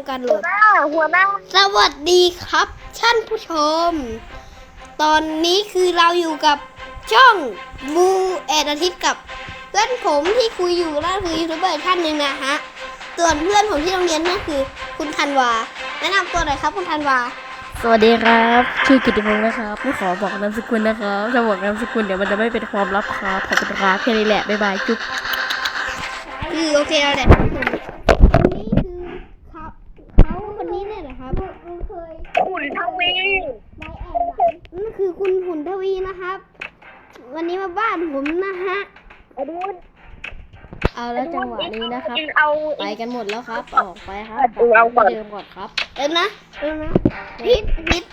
ำการโหลดหน้าหัวหน้าสวัสดีครับท่านผู้ชม ตอนนี้คือเราอยู่กับช่องบูแอดอาทิตย์กับเพื่อนผมที่คุยอยู่นั่นคือยูทูบเบอร์ท่านหนึ่งนะฮะส่วนเพื่อนผมที่โรงเรียนนั่นคือคุณธันวา แนะนำตัวหน่อยครับคุณธันวา สวัสดีครับ ชื่อกิติพงศ์นะครับไม่ขอบอกนามสกุลนะครับถ้าบอกนามสกุลเดี๋ยวมันจะไม่เป็นความลับครับขอบคุณครับแค่นี้แหละบ๊ายบายจุ๊บ คือโอเคเราแหละท่านผู้ชมคนนี้คือเขาเขาคนนี้เนี่ยนะครับเคย ขุนทวี ไลแอนนั่นคือคุณหุ่นทวีนะครับ วันนี้มาบ้าน ผมนะฮะอดุลเอาแล้วจังหวะนี้นะครับเองเอาไปกันหมดแล้วครับ ออกไปครับเอาก่อนเดิมก่อนครับเดี๋ยวนะเดี๋ยวนะพิษพิษ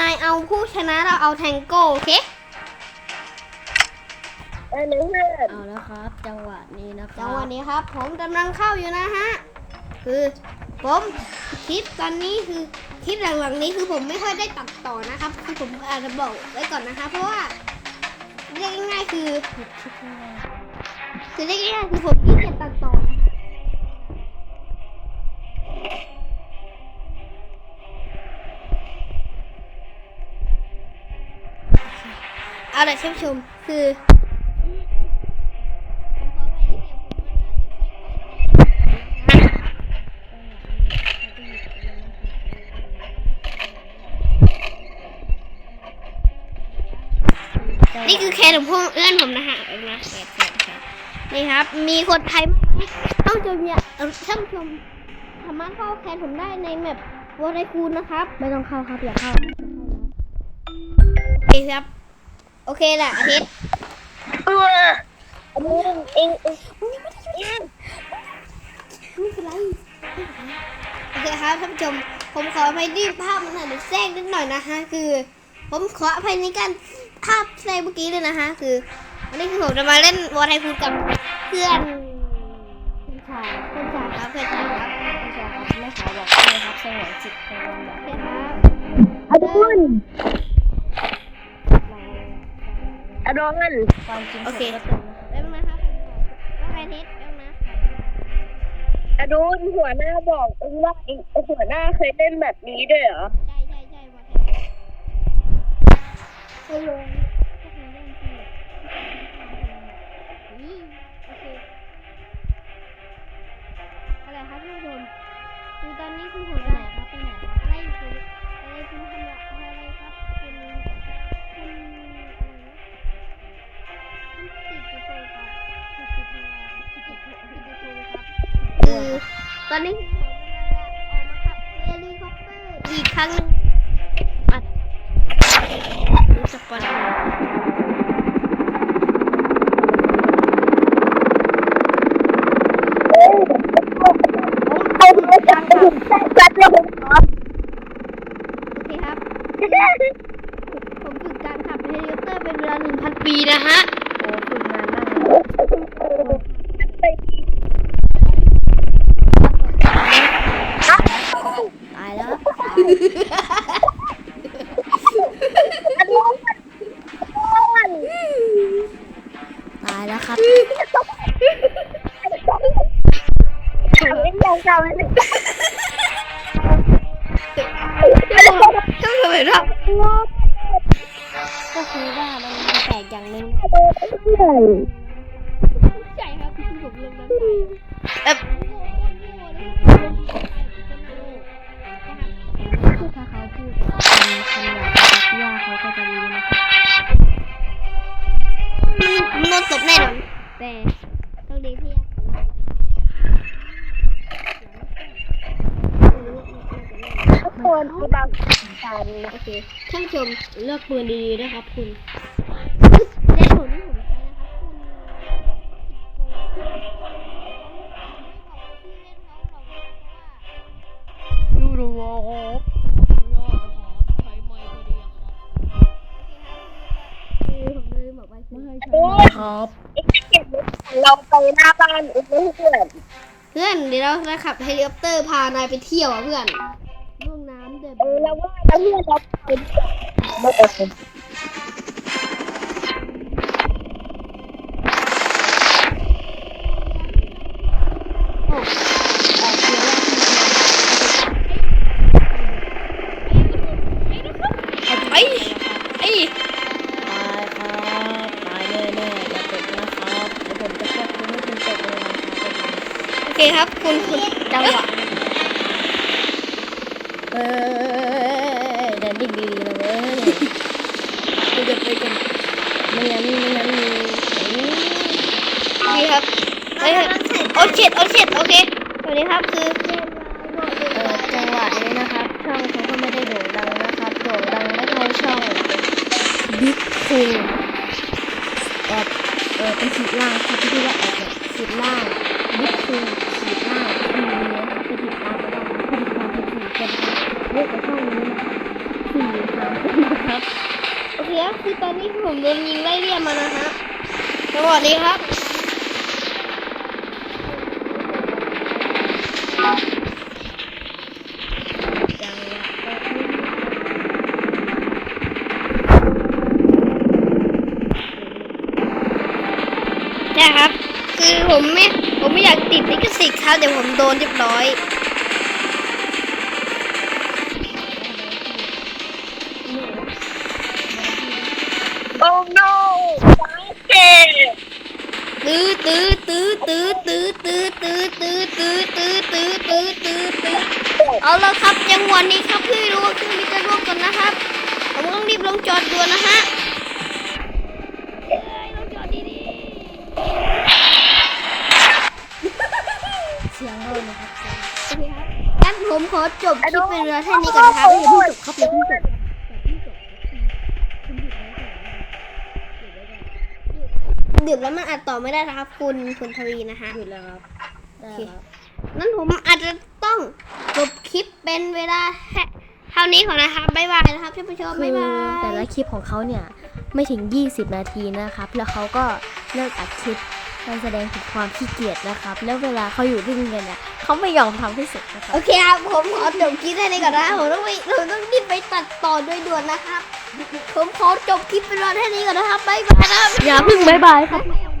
นายเอาผู้ชนะเราเอาแทงโก้โอเคเออเพื่อนเอาแล้วครับ จังหวะนี้นะคจัรังบหวะนี้ครับ ผมกำลังเข้าอยู่นะฮะคือผมคลิปตอนนี้คือคลิปหลังๆนี้คือผมไม่ค่อยได้ตัดต่อนะครับคือผมอาจจะบอกไว้ก่อนนะคะเพราะว่า เรียกง่ายๆคือคือเรียกง่ายๆคือผมขี้เกียจตัดต่อนะคะเอาละท่านผู้ชมคือ นี่คือแคนของพวกเอื้อนผมนะฮะเอานะแคนแคนแคนนี่ครับ มีคนไทยมากไหมท่านผู้ชมอย่าเอ่อท่านผู้ชมสามารถเข้าแคนผมได้ในแมปวอร์ไคูนนะครับ ไม่ต้องเข้าครับอย่าเข้าโอเคครับ โอเคแหละอาทิตย์เอออดุลเองเองไม่เป็นไรโอเคครับท่านผู้ชม ผมขออภัยที่ภาพมันอาจจะแทรกนิดหน่อยนะฮะคือ ผมขออภัยในการภาพแทรกเมื่อกี้เลยนะฮะคือวันนี้คือผมจะมาเล่นวอร์ไคูนกับเพื่อนคุณชายเพื่อนชายครับเพื่อนชายครับคุณชายครับไม่ขอบอกเลยครับสงวนจิตของเราแบบโอเคครับอดุลอดุลความจริงโอเคสุดก็เป็นแป๊บนึงนะครับผมขอว่าไงเทสแป๊บนึงนะอดุลหัวหน้าบอกเองว่าเองหัวหน้าเคยเล่นแบบนี้ด้วยเหรอ ตอนนี้ผมกำลังออกมาขับเฮลิคอปเตอร์อีกครั้งหนึงปัดรู้จักปอาเอาจับจับเลยผมขอโอเคครับผมฝึกการขับเฮลิคอปเตอร์เป็นเวลาหนึ่งพันปีนะฮะ ทำไม่ยอมจำเลยช่างเถอะครับก็คือว่ามันแปลกอย่างหนึงใช่ครับคือผมลงน้ำไปเออคือถ้าเขาพูดคำคำหยาบกับย่าเขาก็จะรู้นะครับโดนตบแน่นอนแต่ต้องดีที่ทุก คนมีบางการโอเคท่านผู้ชมเลือกปืนดีๆนะครับคุณในผลที่ผมใช้นะครับคุณยูโรครับยอดนะครับใช้ไมค์พอดีครับคือผมเลยบอกว่าคือไม่ให้ใช้ไมค์ครับเอ็กซ์เก็บเราไปหน้าบ้านเอ็กซ์เพื่อนเพื่อนเดี๋ยวเราจะขับเฮลิคอปเตอร์พานายไปเที่ยวอะเพื่อนล่วงน้ำ เออเราว่าเราเลือกเราเป็นไม่เออไปไอ้ตายครับตายแน่แน่อย่าตกนะครับเดี๋ยวผมจะแคปคุณให้คุณตกเลยนะครับโอเคครับคุณคุณจังหวะ เออเดินดิ่งดีๆนะเว้ยดูเดินไปกันไม่งั้นไม่งั้นมีดีครับเฮ้ยโอ้เจ็ดโอ้เจ็ดโอเคสวัสดีครับคือเออจังหวะนี้นะครับ ช่องเขาก็ไม่ได้โด่งดังนะครับโด่งดังไม่เท่าช่องบิ๊กคูแอดเออเป็นขีดล่างครับที่ว่าแอดเนี่ยขีดล่าง สี่สามคนนะครับโอเคครับคือตอนนี้ผมโดนยิงไล่เลี่ยมมานะฮะสวัสดีครับจังหวะแบบนี้ใช่ครับ คือผมไม่ ผมไม่อยากติดลิขสิทธิ์ครับ เดี๋ยวผมโดนเรียบร้อย ตื้อตื้อเอาละครับจังวะนี้ครับพี่รู้ว่าเครื่อมีจะร่วมกันนะครับผมต้องรีบลงจอดด่วนนะฮะเอ้ยลงจอดดีเสียงเรานะครับๆโอเคครับงั้นผมขอจบคลิปเป็นเวลาแค่นี้ก่อนนะครับอย่าเพิ่งจบครับอย่าเพิ่งจบดื่มแล้วมันอัดต่อไม่ได้นะครับ คุณคุณทวีนะฮะหยุดแล้วครับได้ครับ นั้นผมอาจจะต้องจบคลิปเป็นเวลาแค่เท่านี้ก่อนนะครับบ๊ายบายนะครับท่านผู้ชมคืบ๊ายอบาย แต่ละคลิปของเขาเนี่ยไม่ถึง 20 นาทีนะครับ แล้วเขาก็เลิกอัดคลิปการแสดงถึงความขี้เกียจนะครับ แล้วเวลาเขาอยู่ที่โรงเรียนเนี่ยเขาไม่ยอมทำให้เสร็จนะครับ โอเคครับ ผมขอจบคลิปแค่นี้ก่อนนะผมต้องไปผมต้องรีบไปตัดต่อโดยด่วนนะครับ ผมขอจบคลิปเป็นเวลาแค่นี้ก่อนนะครับบ๊ายบายนะครับ อย่าเพึ่งบายบายครับไม่เอา